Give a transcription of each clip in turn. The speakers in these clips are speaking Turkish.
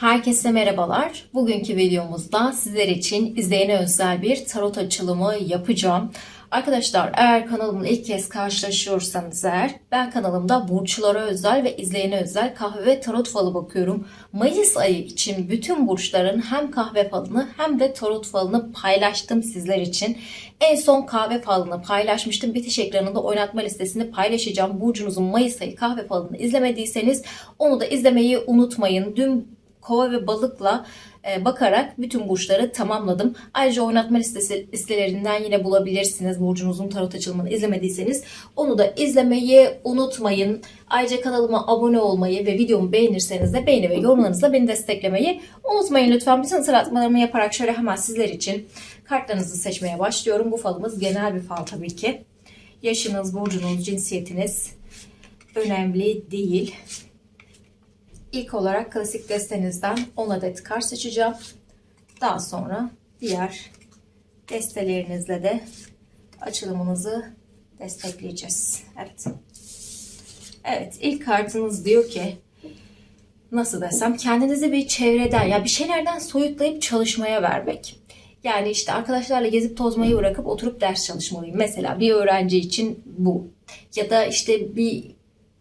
Herkese merhabalar. Bugünkü videomuzda sizler için izleyene özel bir tarot açılımı yapacağım. Arkadaşlar eğer kanalımla ilk kez karşılaşıyorsanız eğer ben kanalımda burçlara özel ve izleyene özel kahve ve tarot falı bakıyorum. Mayıs ayı için bütün burçların hem kahve falını hem de tarot falını paylaştım sizler için. En son kahve falını paylaşmıştım. Bitiş ekranında oynatma listesini paylaşacağım. Burcunuzun Mayıs ayı kahve falını izlemediyseniz onu da izlemeyi unutmayın. Dün kova ve balıkla e, bakarak bütün burçları tamamladım. Ayrıca oynatma listesi listelerinden yine bulabilirsiniz. Burcunuzun tarot açılımını izlemediyseniz onu da izlemeyi unutmayın. Ayrıca kanalıma abone olmayı ve videomu beğenirseniz de beğeni ve yorumlarınızla beni desteklemeyi unutmayın lütfen. Bütün hatırlatmalarımı yaparak şöyle hemen sizler için kartlarınızı seçmeye başlıyorum. Bu falımız genel bir fal tabii ki. Yaşınız, burcunuz, cinsiyetiniz önemli değil. İlk olarak klasik destenizden 10 adet kart seçeceğim. Daha sonra diğer destelerinizle de açılımınızı destekleyeceğiz. Evet. Evet ilk kartınız diyor ki nasıl desem kendinizi bir çevreden ya bir şeylerden soyutlayıp çalışmaya vermek. Yani işte arkadaşlarla gezip tozmayı bırakıp oturup ders çalışmalıyım. Mesela bir öğrenci için bu. Ya da işte bir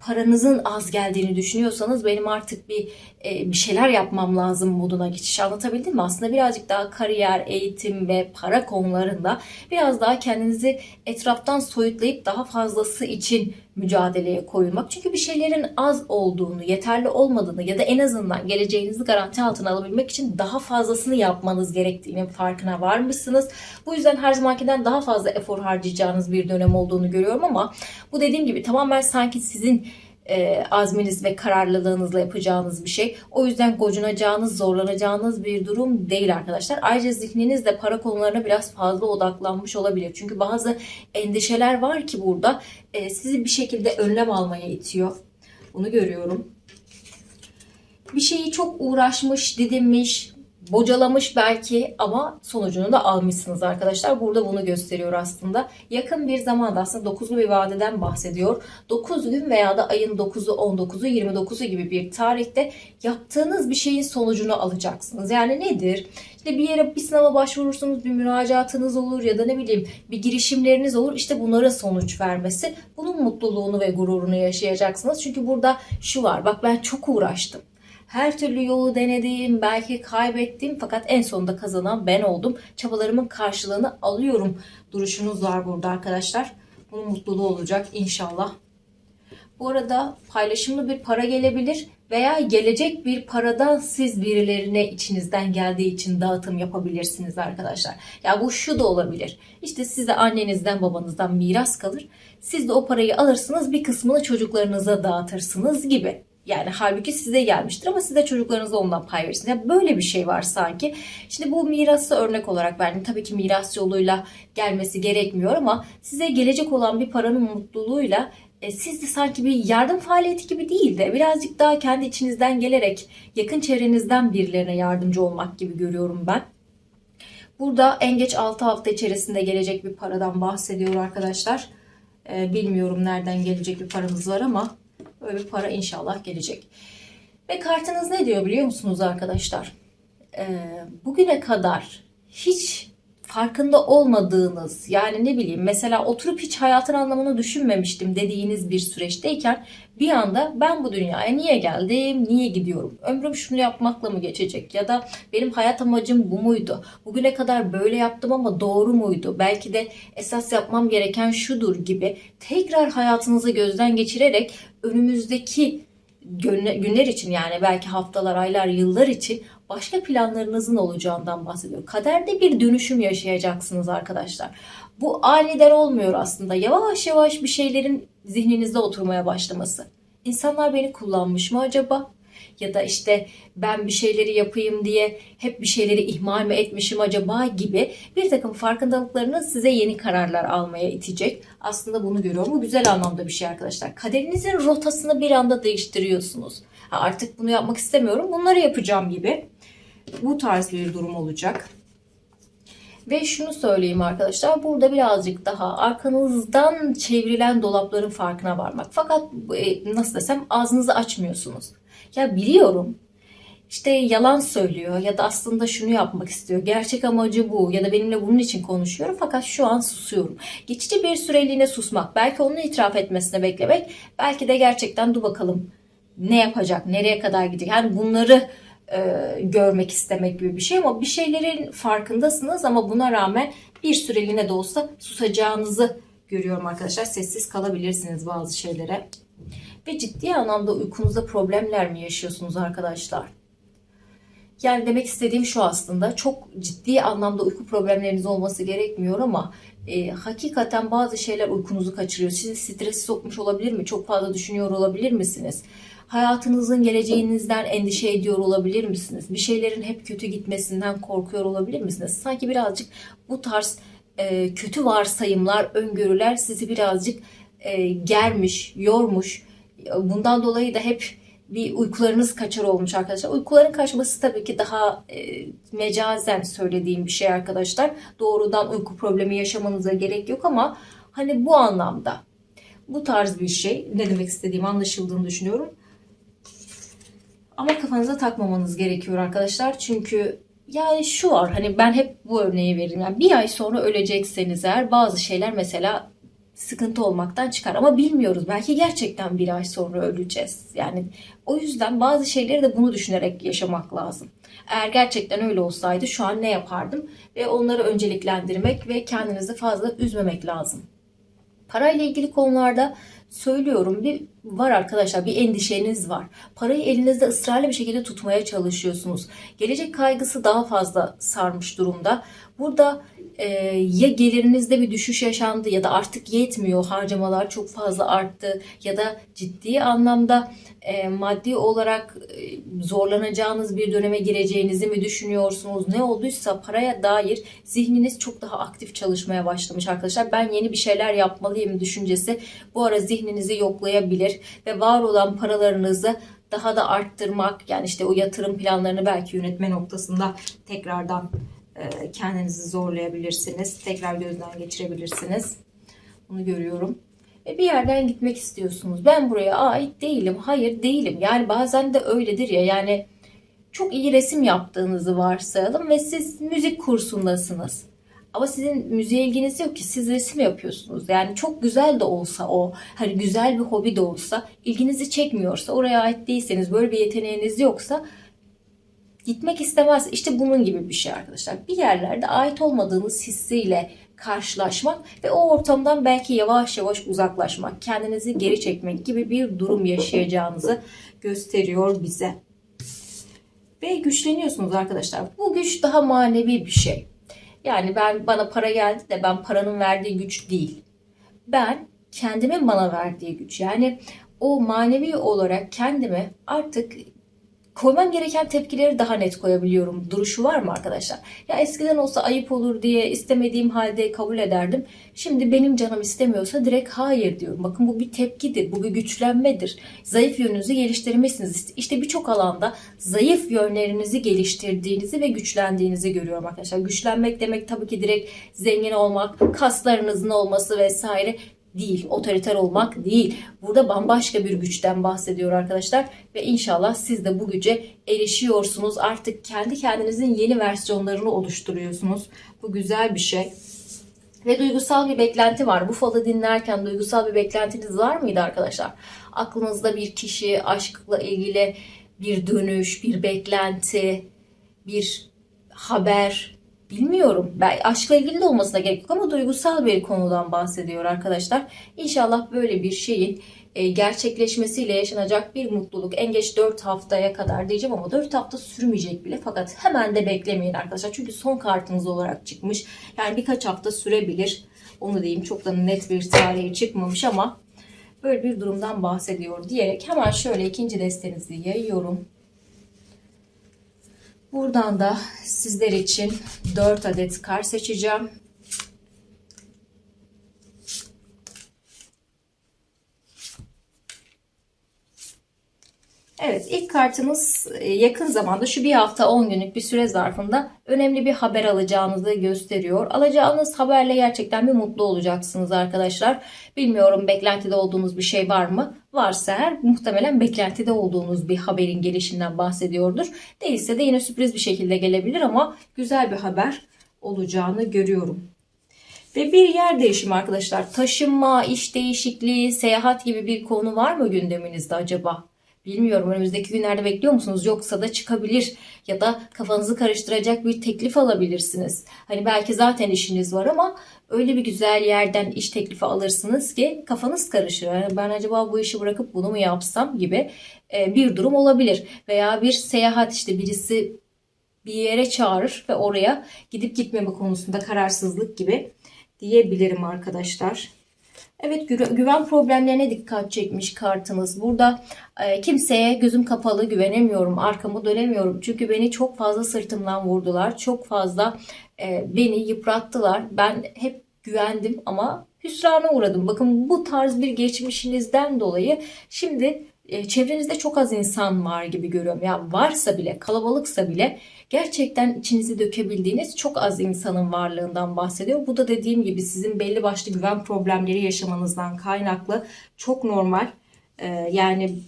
paranızın az geldiğini düşünüyorsanız benim artık bir e, bir şeyler yapmam lazım moduna geçiş anlatabildim mi? Aslında birazcık daha kariyer, eğitim ve para konularında biraz daha kendinizi etraftan soyutlayıp daha fazlası için mücadeleye koyulmak. Çünkü bir şeylerin az olduğunu, yeterli olmadığını ya da en azından geleceğinizi garanti altına alabilmek için daha fazlasını yapmanız gerektiğinin farkına var mısınız? Bu yüzden her zamankinden daha fazla efor harcayacağınız bir dönem olduğunu görüyorum ama bu dediğim gibi tamamen sanki sizin e, azminiz ve kararlılığınızla yapacağınız bir şey. O yüzden gocunacağınız, zorlanacağınız bir durum değil arkadaşlar. Ayrıca zihniniz de para konularına biraz fazla odaklanmış olabilir. Çünkü bazı endişeler var ki burada e, sizi bir şekilde önlem almaya itiyor. Bunu görüyorum. Bir şeyi çok uğraşmış, didinmiş, bocalamış belki ama sonucunu da almışsınız arkadaşlar. Burada bunu gösteriyor aslında. Yakın bir zamanda aslında 9'lu bir vadeden bahsediyor. 9 gün veya da ayın 9'u, 19'u, 29'u gibi bir tarihte yaptığınız bir şeyin sonucunu alacaksınız. Yani nedir? İşte bir yere bir sınava başvurursunuz, bir müracaatınız olur ya da ne bileyim bir girişimleriniz olur. İşte bunlara sonuç vermesi. Bunun mutluluğunu ve gururunu yaşayacaksınız. Çünkü burada şu var. Bak ben çok uğraştım. Her türlü yolu denedim, belki kaybettim fakat en sonunda kazanan ben oldum. Çabalarımın karşılığını alıyorum duruşunuz var burada arkadaşlar. Bunun mutluluğu olacak inşallah. Bu arada paylaşımlı bir para gelebilir veya gelecek bir paradan siz birilerine içinizden geldiği için dağıtım yapabilirsiniz arkadaşlar. Ya bu şu da olabilir. İşte size annenizden babanızdan miras kalır. Siz de o parayı alırsınız bir kısmını çocuklarınıza dağıtırsınız gibi. Yani halbuki size gelmiştir ama siz de ondan pay verirsiniz. Yani böyle bir şey var sanki. Şimdi bu mirası örnek olarak verdim. Tabii ki miras yoluyla gelmesi gerekmiyor ama size gelecek olan bir paranın mutluluğuyla e, siz de sanki bir yardım faaliyeti gibi değil de birazcık daha kendi içinizden gelerek yakın çevrenizden birilerine yardımcı olmak gibi görüyorum ben. Burada en geç 6 hafta içerisinde gelecek bir paradan bahsediyor arkadaşlar. E, bilmiyorum nereden gelecek bir paranız var ama Böyle bir para inşallah gelecek. Ve kartınız ne diyor biliyor musunuz arkadaşlar? Ee, bugüne kadar hiç farkında olmadığınız yani ne bileyim mesela oturup hiç hayatın anlamını düşünmemiştim dediğiniz bir süreçteyken bir anda ben bu dünyaya niye geldim, niye gidiyorum? Ömrüm şunu yapmakla mı geçecek? Ya da benim hayat amacım bu muydu? Bugüne kadar böyle yaptım ama doğru muydu? Belki de esas yapmam gereken şudur gibi tekrar hayatınızı gözden geçirerek önümüzdeki günler için yani belki haftalar, aylar, yıllar için başka planlarınızın olacağından bahsediyor. Kaderde bir dönüşüm yaşayacaksınız arkadaşlar. Bu aniden olmuyor aslında. Yavaş yavaş bir şeylerin zihninizde oturmaya başlaması. İnsanlar beni kullanmış mı acaba? Ya da işte ben bir şeyleri yapayım diye hep bir şeyleri ihmal mi etmişim acaba gibi bir takım farkındalıklarınız size yeni kararlar almaya itecek. Aslında bunu görüyorum. Bu güzel anlamda bir şey arkadaşlar. Kaderinizin rotasını bir anda değiştiriyorsunuz. Ha, artık bunu yapmak istemiyorum. Bunları yapacağım gibi. Bu tarz bir durum olacak. Ve şunu söyleyeyim arkadaşlar burada birazcık daha arkanızdan çevrilen dolapların farkına varmak. Fakat e, nasıl desem ağzınızı açmıyorsunuz. Ya biliyorum işte yalan söylüyor ya da aslında şunu yapmak istiyor. Gerçek amacı bu ya da benimle bunun için konuşuyorum fakat şu an susuyorum. Geçici bir süreliğine susmak, belki onun itiraf etmesini beklemek, belki de gerçekten dur bakalım ne yapacak, nereye kadar gidecek. Yani bunları e, görmek istemek gibi bir şey ama bir şeylerin farkındasınız ama buna rağmen bir süreliğine de olsa susacağınızı görüyorum arkadaşlar. Sessiz kalabilirsiniz bazı şeylere. Ve ciddi anlamda uykunuzda problemler mi yaşıyorsunuz arkadaşlar? Yani demek istediğim şu aslında çok ciddi anlamda uyku problemleriniz olması gerekmiyor ama e, hakikaten bazı şeyler uykunuzu kaçırıyor. Sizi strese sokmuş olabilir mi? Çok fazla düşünüyor olabilir misiniz? Hayatınızın geleceğinizden endişe ediyor olabilir misiniz? Bir şeylerin hep kötü gitmesinden korkuyor olabilir misiniz? Sanki birazcık bu tarz e, kötü varsayımlar, öngörüler sizi birazcık e, germiş, yormuş. Bundan dolayı da hep bir uykularınız kaçar olmuş arkadaşlar. Uykuların kaçması tabii ki daha e, mecazen söylediğim bir şey arkadaşlar. Doğrudan uyku problemi yaşamanıza gerek yok ama hani bu anlamda bu tarz bir şey ne demek istediğimi anlaşıldığını düşünüyorum. Ama kafanıza takmamanız gerekiyor arkadaşlar. Çünkü yani şu var hani ben hep bu örneği veririm. Yani bir ay sonra ölecekseniz eğer bazı şeyler mesela sıkıntı olmaktan çıkar. Ama bilmiyoruz. Belki gerçekten bir ay sonra öleceğiz. Yani o yüzden bazı şeyleri de bunu düşünerek yaşamak lazım. Eğer gerçekten öyle olsaydı şu an ne yapardım? Ve onları önceliklendirmek ve kendinizi fazla üzmemek lazım. Parayla ilgili konularda söylüyorum bir var arkadaşlar bir endişeniz var. Parayı elinizde ısrarlı bir şekilde tutmaya çalışıyorsunuz. Gelecek kaygısı daha fazla sarmış durumda. Burada e, ya gelirinizde bir düşüş yaşandı ya da artık yetmiyor harcamalar çok fazla arttı ya da ciddi anlamda e, maddi olarak e, zorlanacağınız bir döneme gireceğinizi mi düşünüyorsunuz? Ne olduysa paraya dair zihniniz çok daha aktif çalışmaya başlamış arkadaşlar. Ben yeni bir şeyler yapmalıyım düşüncesi bu ara zihninizi yoklayabilir ve var olan paralarınızı daha da arttırmak yani işte o yatırım planlarını belki yönetme noktasında tekrardan kendinizi zorlayabilirsiniz. Tekrar gözden geçirebilirsiniz. Bunu görüyorum. Ve bir yerden gitmek istiyorsunuz. Ben buraya ait değilim. Hayır değilim. Yani bazen de öyledir ya. Yani çok iyi resim yaptığınızı varsayalım ve siz müzik kursundasınız. Ama sizin müziğe ilginiz yok ki siz resim yapıyorsunuz. Yani çok güzel de olsa o, hani güzel bir hobi de olsa, ilginizi çekmiyorsa, oraya ait değilseniz, böyle bir yeteneğiniz yoksa gitmek istemez. İşte bunun gibi bir şey arkadaşlar. Bir yerlerde ait olmadığınız hissiyle karşılaşmak ve o ortamdan belki yavaş yavaş uzaklaşmak, kendinizi geri çekmek gibi bir durum yaşayacağınızı gösteriyor bize. Ve güçleniyorsunuz arkadaşlar. Bu güç daha manevi bir şey. Yani ben bana para geldi de ben paranın verdiği güç değil. Ben kendimin bana verdiği güç. Yani o manevi olarak kendimi artık koymam gereken tepkileri daha net koyabiliyorum. Duruşu var mı arkadaşlar? Ya eskiden olsa ayıp olur diye istemediğim halde kabul ederdim. Şimdi benim canım istemiyorsa direkt hayır diyorum. Bakın bu bir tepkidir, bu bir güçlenmedir. Zayıf yönünüzü geliştirmişsiniz. İşte birçok alanda zayıf yönlerinizi geliştirdiğinizi ve güçlendiğinizi görüyorum arkadaşlar. Güçlenmek demek tabii ki direkt zengin olmak, kaslarınızın olması vesaire değil, otoriter olmak değil. Burada bambaşka bir güçten bahsediyor arkadaşlar ve inşallah siz de bu güce erişiyorsunuz. Artık kendi kendinizin yeni versiyonlarını oluşturuyorsunuz. Bu güzel bir şey. Ve duygusal bir beklenti var. Bu falı dinlerken duygusal bir beklentiniz var mıydı arkadaşlar? Aklınızda bir kişi, aşkla ilgili bir dönüş, bir beklenti, bir haber, bilmiyorum. Ben aşkla ilgili de olmasına gerek yok ama duygusal bir konudan bahsediyor arkadaşlar. İnşallah böyle bir şeyin e, gerçekleşmesiyle yaşanacak bir mutluluk en geç 4 haftaya kadar diyeceğim ama 4 hafta sürmeyecek bile fakat hemen de beklemeyin arkadaşlar. Çünkü son kartınız olarak çıkmış. Yani birkaç hafta sürebilir. Onu diyeyim çok da net bir tarihi çıkmamış ama böyle bir durumdan bahsediyor diyerek hemen şöyle ikinci destenizi yayıyorum. Buradan da sizler için 4 adet kar seçeceğim. Evet ilk kartımız e, yakın zamanda şu bir hafta 10 günlük bir süre zarfında önemli bir haber alacağınızı gösteriyor. Alacağınız haberle gerçekten bir mutlu olacaksınız arkadaşlar. Bilmiyorum beklentide olduğunuz bir şey var mı? Varsa eğer muhtemelen beklentide olduğunuz bir haberin gelişinden bahsediyordur. Değilse de yine sürpriz bir şekilde gelebilir ama güzel bir haber olacağını görüyorum. Ve bir yer değişimi arkadaşlar. Taşınma, iş değişikliği, seyahat gibi bir konu var mı gündeminizde acaba? Bilmiyorum önümüzdeki günlerde bekliyor musunuz? Yoksa da çıkabilir ya da kafanızı karıştıracak bir teklif alabilirsiniz. Hani belki zaten işiniz var ama öyle bir güzel yerden iş teklifi alırsınız ki kafanız karışır. Yani ben acaba bu işi bırakıp bunu mu yapsam gibi e, bir durum olabilir. Veya bir seyahat işte birisi bir yere çağırır ve oraya gidip gitmeme konusunda kararsızlık gibi diyebilirim arkadaşlar. Evet gü- güven problemlerine dikkat çekmiş kartınız. Burada e, kimseye gözüm kapalı güvenemiyorum, arkamı dönemiyorum. Çünkü beni çok fazla sırtımdan vurdular. Çok fazla e, beni yıprattılar. Ben hep güvendim ama hüsrana uğradım. Bakın bu tarz bir geçmişinizden dolayı şimdi çevrenizde çok az insan var gibi görüyorum. Yani varsa bile, kalabalıksa bile gerçekten içinizi dökebildiğiniz çok az insanın varlığından bahsediyor. Bu da dediğim gibi sizin belli başlı güven problemleri yaşamanızdan kaynaklı çok normal. E, yani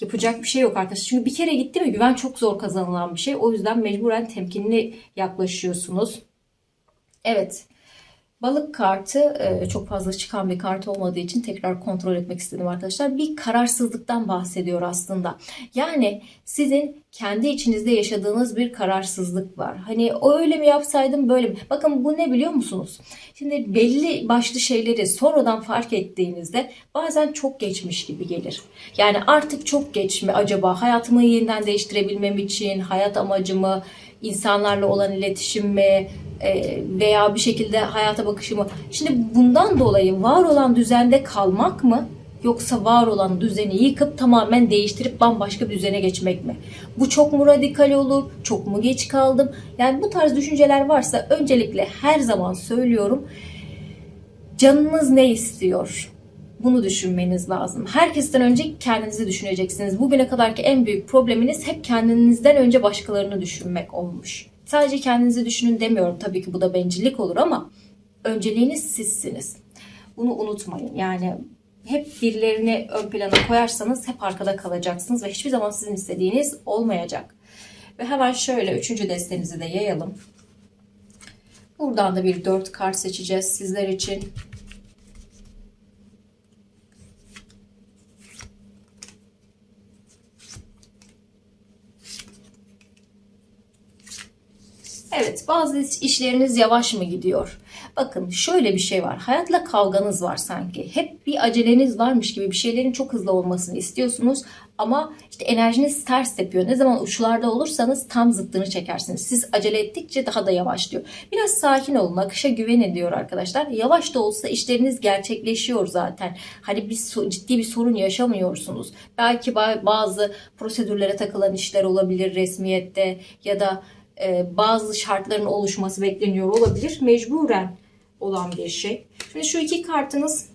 yapacak bir şey yok arkadaşlar. Çünkü bir kere gitti mi güven çok zor kazanılan bir şey. O yüzden mecburen temkinli yaklaşıyorsunuz. Evet. Balık kartı e, çok fazla çıkan bir kart olmadığı için tekrar kontrol etmek istedim arkadaşlar. Bir kararsızlıktan bahsediyor aslında. Yani sizin kendi içinizde yaşadığınız bir kararsızlık var. Hani o öyle mi yapsaydım böyle mi? Bakın bu ne biliyor musunuz? Şimdi belli başlı şeyleri sonradan fark ettiğinizde bazen çok geçmiş gibi gelir. Yani artık çok geç mi acaba? Hayatımı yeniden değiştirebilmem için, hayat amacımı, insanlarla olan iletişimimi e, veya bir şekilde hayata bakışımı. Şimdi bundan dolayı var olan düzende kalmak mı? Yoksa var olan düzeni yıkıp tamamen değiştirip bambaşka bir düzene geçmek mi? Bu çok mu radikal olur? Çok mu geç kaldım? Yani bu tarz düşünceler varsa öncelikle her zaman söylüyorum. Canınız ne istiyor? Bunu düşünmeniz lazım. Herkesten önce kendinizi düşüneceksiniz. Bugüne kadarki en büyük probleminiz hep kendinizden önce başkalarını düşünmek olmuş. Sadece kendinizi düşünün demiyorum. Tabii ki bu da bencillik olur ama önceliğiniz sizsiniz. Bunu unutmayın. Yani hep birilerini ön plana koyarsanız hep arkada kalacaksınız ve hiçbir zaman sizin istediğiniz olmayacak. Ve hemen şöyle üçüncü destenizi de yayalım. Buradan da bir dört kart seçeceğiz sizler için. Evet, bazı işleriniz yavaş mı gidiyor? Bakın şöyle bir şey var. Hayatla kavganız var sanki. Hep bir aceleniz varmış gibi bir şeylerin çok hızlı olmasını istiyorsunuz. Ama işte enerjiniz ters tepiyor. Ne zaman uçlarda olursanız tam zıttını çekersiniz. Siz acele ettikçe daha da yavaşlıyor. Biraz sakin olun. Akışa güvenin diyor arkadaşlar. Yavaş da olsa işleriniz gerçekleşiyor zaten. Hani bir ciddi bir sorun yaşamıyorsunuz. Belki bazı prosedürlere takılan işler olabilir resmiyette ya da bazı şartların oluşması bekleniyor olabilir. Mecburen olan bir şey. Şimdi şu iki kartınız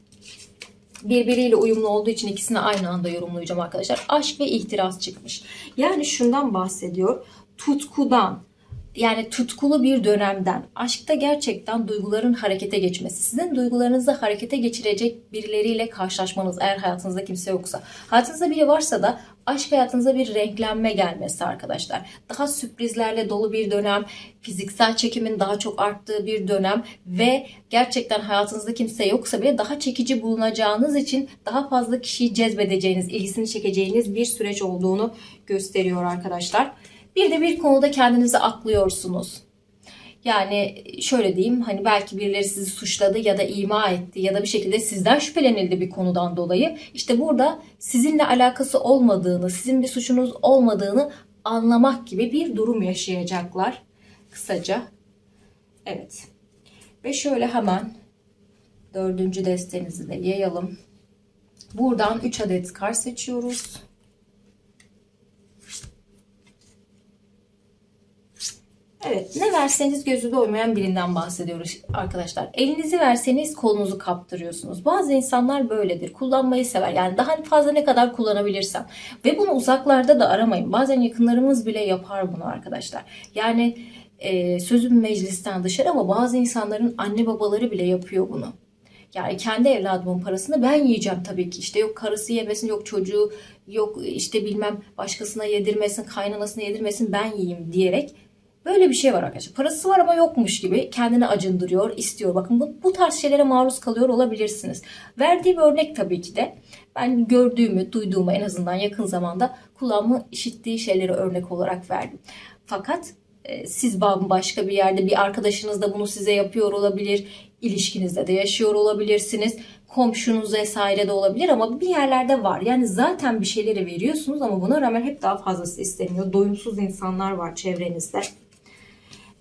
birbiriyle uyumlu olduğu için ikisini aynı anda yorumlayacağım arkadaşlar. Aşk ve ihtiras çıkmış. Yani şundan bahsediyor. Tutkudan, yani tutkulu bir dönemden, aşkta gerçekten duyguların harekete geçmesi, sizin duygularınızı harekete geçirecek birileriyle karşılaşmanız eğer hayatınızda kimse yoksa. Hayatınızda biri varsa da aşk hayatınıza bir renklenme gelmesi arkadaşlar. Daha sürprizlerle dolu bir dönem, fiziksel çekimin daha çok arttığı bir dönem ve gerçekten hayatınızda kimse yoksa bile daha çekici bulunacağınız için daha fazla kişiyi cezbedeceğiniz, ilgisini çekeceğiniz bir süreç olduğunu gösteriyor arkadaşlar. Bir de bir konuda kendinizi aklıyorsunuz. Yani şöyle diyeyim hani belki birileri sizi suçladı ya da ima etti ya da bir şekilde sizden şüphelenildi bir konudan dolayı. İşte burada sizinle alakası olmadığını, sizin bir suçunuz olmadığını anlamak gibi bir durum yaşayacaklar. Kısaca. Evet. Ve şöyle hemen dördüncü destemizi de yayalım. Buradan 3 adet kar seçiyoruz. Evet, ne verseniz gözü doymayan birinden bahsediyoruz arkadaşlar. Elinizi verseniz kolunuzu kaptırıyorsunuz. Bazı insanlar böyledir. Kullanmayı sever. Yani daha fazla ne kadar kullanabilirsem. Ve bunu uzaklarda da aramayın. Bazen yakınlarımız bile yapar bunu arkadaşlar. Yani e, sözüm meclisten dışarı ama bazı insanların anne babaları bile yapıyor bunu. Yani kendi evladımın parasını ben yiyeceğim tabii ki. İşte yok karısı yemesin, yok çocuğu, yok işte bilmem başkasına yedirmesin, kaynanasına yedirmesin ben yiyeyim diyerek Böyle bir şey var arkadaşlar. Parası var ama yokmuş gibi kendini acındırıyor, istiyor. Bakın bu, bu tarz şeylere maruz kalıyor olabilirsiniz. Verdiğim örnek tabii ki de ben gördüğümü, duyduğumu en azından yakın zamanda kulağımı işittiği şeyleri örnek olarak verdim. Fakat e, siz başka bir yerde bir arkadaşınız da bunu size yapıyor olabilir. İlişkinizde de yaşıyor olabilirsiniz. Komşunuz vesaire de olabilir ama bir yerlerde var. Yani zaten bir şeyleri veriyorsunuz ama buna rağmen hep daha fazlası isteniyor. Doyumsuz insanlar var çevrenizde.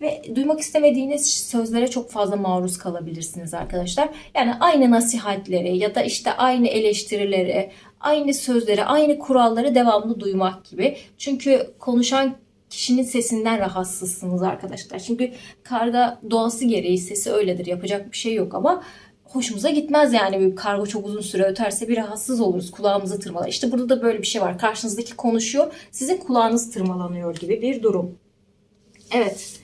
Ve duymak istemediğiniz sözlere çok fazla maruz kalabilirsiniz arkadaşlar. Yani aynı nasihatleri ya da işte aynı eleştirileri, aynı sözleri, aynı kuralları devamlı duymak gibi. Çünkü konuşan kişinin sesinden rahatsızsınız arkadaşlar. Çünkü karga doğası gereği sesi öyledir. Yapacak bir şey yok ama hoşumuza gitmez yani bir kargo çok uzun süre öterse bir rahatsız oluruz. Kulağımızı tırmalar. İşte burada da böyle bir şey var. Karşınızdaki konuşuyor. Sizin kulağınız tırmalanıyor gibi bir durum. Evet.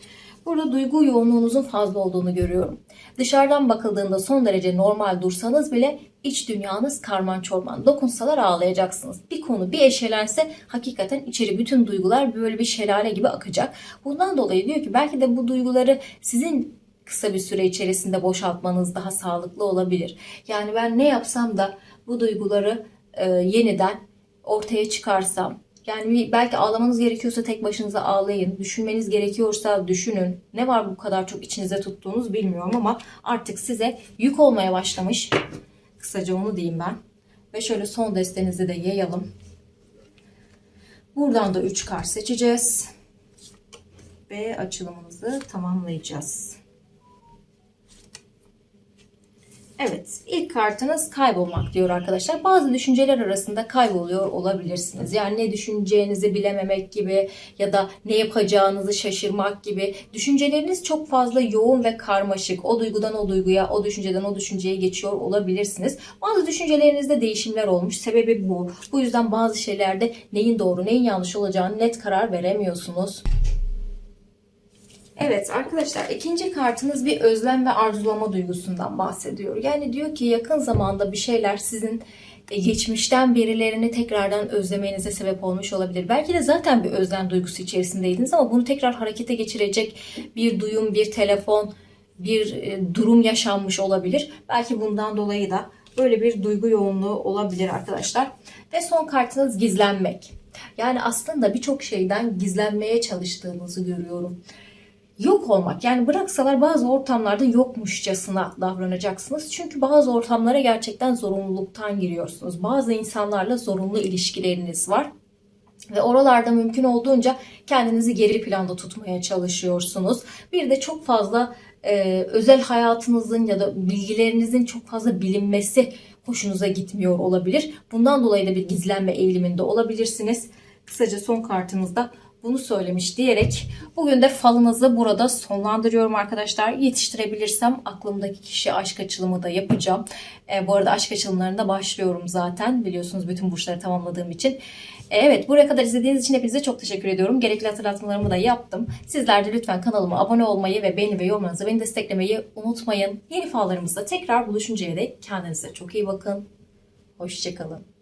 Burada duygu yoğunluğunuzun fazla olduğunu görüyorum. Dışarıdan bakıldığında son derece normal dursanız bile iç dünyanız karman çorman. Dokunsalar ağlayacaksınız. Bir konu bir eşelense hakikaten içeri bütün duygular böyle bir şelale gibi akacak. Bundan dolayı diyor ki belki de bu duyguları sizin kısa bir süre içerisinde boşaltmanız daha sağlıklı olabilir. Yani ben ne yapsam da bu duyguları e, yeniden ortaya çıkarsam, yani belki ağlamanız gerekiyorsa tek başınıza ağlayın. Düşünmeniz gerekiyorsa düşünün. Ne var bu kadar çok içinize tuttuğunuz bilmiyorum ama artık size yük olmaya başlamış. Kısaca onu diyeyim ben. Ve şöyle son destenizi de yayalım. Buradan da 3 kart seçeceğiz. Ve açılımımızı tamamlayacağız. Evet, ilk kartınız kaybolmak diyor arkadaşlar. Bazı düşünceler arasında kayboluyor olabilirsiniz. Yani ne düşüneceğinizi bilememek gibi ya da ne yapacağınızı şaşırmak gibi. Düşünceleriniz çok fazla yoğun ve karmaşık. O duygudan o duyguya, o düşünceden o düşünceye geçiyor olabilirsiniz. Bazı düşüncelerinizde değişimler olmuş. Sebebi bu. Bu yüzden bazı şeylerde neyin doğru, neyin yanlış olacağını net karar veremiyorsunuz. Evet arkadaşlar ikinci kartınız bir özlem ve arzulama duygusundan bahsediyor. Yani diyor ki yakın zamanda bir şeyler sizin e, geçmişten birilerini tekrardan özlemenize sebep olmuş olabilir. Belki de zaten bir özlem duygusu içerisindeydiniz ama bunu tekrar harekete geçirecek bir duyum, bir telefon, bir e, durum yaşanmış olabilir. Belki bundan dolayı da böyle bir duygu yoğunluğu olabilir arkadaşlar. Ve son kartınız gizlenmek. Yani aslında birçok şeyden gizlenmeye çalıştığınızı görüyorum yok olmak. Yani bıraksalar bazı ortamlarda yokmuşçasına davranacaksınız. Çünkü bazı ortamlara gerçekten zorunluluktan giriyorsunuz. Bazı insanlarla zorunlu ilişkileriniz var. Ve oralarda mümkün olduğunca kendinizi geri planda tutmaya çalışıyorsunuz. Bir de çok fazla e, özel hayatınızın ya da bilgilerinizin çok fazla bilinmesi hoşunuza gitmiyor olabilir. Bundan dolayı da bir gizlenme eğiliminde olabilirsiniz. Kısaca son kartınızda bunu söylemiş diyerek bugün de falınızı burada sonlandırıyorum arkadaşlar. Yetiştirebilirsem aklımdaki kişi aşk açılımı da yapacağım. E, bu arada aşk açılımlarında başlıyorum zaten biliyorsunuz bütün burçları tamamladığım için. E, evet buraya kadar izlediğiniz için hepinize çok teşekkür ediyorum. Gerekli hatırlatmalarımı da yaptım. Sizler de lütfen kanalıma abone olmayı ve beğeni ve yorumlarınızı beni desteklemeyi unutmayın. Yeni fallarımızda tekrar buluşuncaya dek kendinize çok iyi bakın. Hoşçakalın.